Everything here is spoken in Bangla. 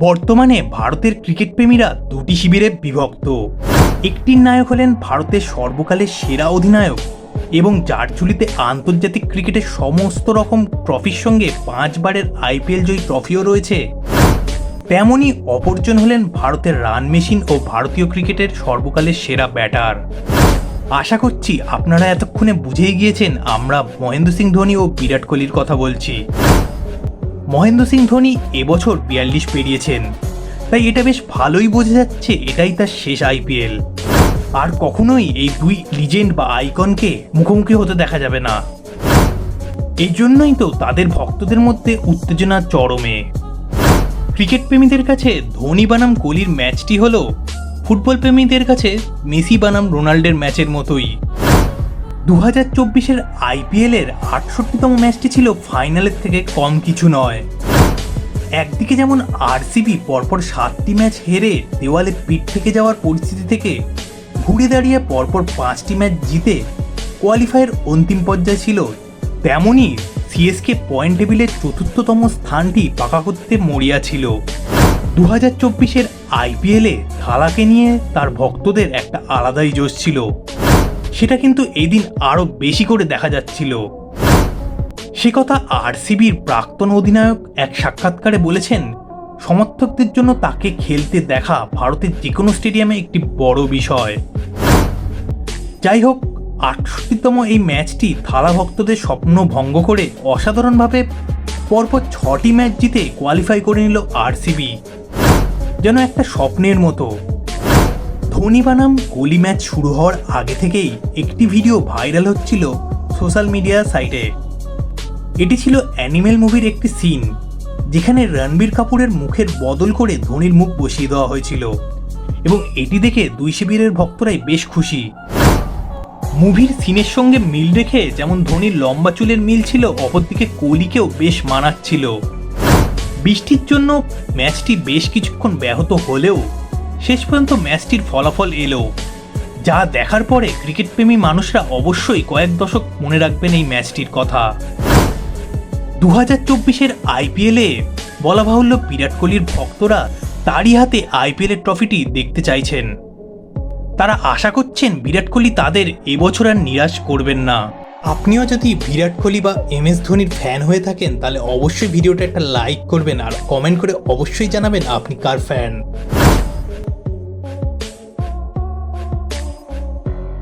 বর্তমানে ভারতের ক্রিকেট প্রেমীরা দুটি শিবিরে বিভক্ত। একটির নায়ক হলেন ভারতের সর্বকালের সেরা অধিনায়ক এবং যার ঝুলিতে আন্তর্জাতিক ক্রিকেটের সমস্ত রকম ট্রফির সঙ্গে পাঁচবারের আইপিএল জয়ী ট্রফিও রয়েছে। তেমনই অপরজন হলেন ভারতের রান মেশিন ও ভারতীয় ক্রিকেটের সর্বকালের সেরা ব্যাটার। আশা করছি আপনারা এতক্ষণে বুঝেই গিয়েছেন আমরা মহেন্দ্র সিং ধোনি ও বিরাট কোহলির কথা বলছি। মহেন্দ্র সিং ধোনি এবছর বিয়াল্লিশ পেরিয়েছেন। তাই এটা বেশ ভালোই বোঝা যাচ্ছে এটাই তার শেষ আইপিএল আর কখনোই এই দুই লিজেন্ড বা আইকনকে মুখোমুখি হতে দেখা যাবে না। এই জন্যই তো তাদের ভক্তদের মধ্যে উত্তেজনা চরমে। ক্রিকেট প্রেমীদের কাছে ধোনি বানাম কোহলির ম্যাচটি হলো ফুটবল প্রেমীদের কাছে মেসি বানাম রোনাল্ডের ম্যাচের মতোই। দু হাজার চব্বিশের আইপিএলের আটষট্টিতম ম্যাচটি ছিল ফাইনালের থেকে কম কিছু নয়। একদিকে যেমন আরসিবি পরপর সাতটি ম্যাচ হেরে দেওয়ালে পিঠ থেকে যাওয়ার পরিস্থিতি থেকে ঘুরে দাঁড়িয়ে পরপর পাঁচটি ম্যাচ জিতে কোয়ালিফায়ার অন্তিম পর্যায়ে ছিল তেমনই সিএসকে পয়েন্ট টেবিলের চতুর্থতম স্থানটি পাকা করতে মরিয়া ছিল। দু হাজার চব্বিশের আইপিএলে থালাকে নিয়ে তার ভক্তদের একটা আলাদাই জোশ ছিল। সেটা কিন্তু এই দিন আরও বেশি করে দেখা যাচ্ছিল। সে কথা আরসিবির প্রাক্তন অধিনায়ক এক সাক্ষাৎকারে বলেছেন, সমর্থকদের জন্য তাকে খেলতে দেখা ভারতের যে কোনো স্টেডিয়ামে একটি বড় বিষয়। যাই হোক, আটষট্টিতম এই ম্যাচটি থালা ভক্তদের স্বপ্ন ভঙ্গ করে অসাধারণভাবে পরপর ছটি ম্যাচ জিতে কোয়ালিফাই করে নিল আরসিবি। যেন একটা স্বপ্নের মতো। ধোনি বানাম কোহলি ম্যাচ শুরু হওয়ার আগে থেকেই একটি ভিডিও ভাইরাল হচ্ছিল সোশ্যাল মিডিয়া সাইটে। এটি ছিল অ্যানিমেল মুভির একটি সিন, যেখানে রণবীর কাপুরের মুখের বদল করে ধোনির মুখ বসিয়ে দেওয়া হয়েছিল। এবং এটি দেখে দুই শিবিরের ভক্তরাই বেশ খুশি। মুভির সিনের সঙ্গে মিল রেখে যেমন ধোনির লম্বা চুলের মিল ছিল, অপরদিকে কোহলিকেও বেশ মানাচ্ছিল। বৃষ্টির জন্য ম্যাচটি বেশ কিছুক্ষণ ব্যাহত হলেও শেষ পর্যন্ত ম্যাচটির ফলাফল এলো। যা দেখার পরে ক্রিকেট প্রেমী মানুষরা অবশ্যই কয়েক দশক মনে রাখবেন এই ম্যাচটির কথা। দু হাজার চব্বিশের আইপিএলে বলা বাহুল্য বিরাট কোহলির ভক্তরা তারই হাতে আইপিএলের ট্রফিটি দেখতে চাইছেন। তারা আশা করছেন বিরাট কোহলি তাদের এবছর আর নিরাশ করবেন না। আপনিও যদি বিরাট কোহলি বা এম এস ধোনির ফ্যান হয়ে থাকেন, তাহলে অবশ্যই ভিডিওটা একটা লাইক করবেন আর কমেন্ট করে অবশ্যই জানাবেন আপনি কার ফ্যান।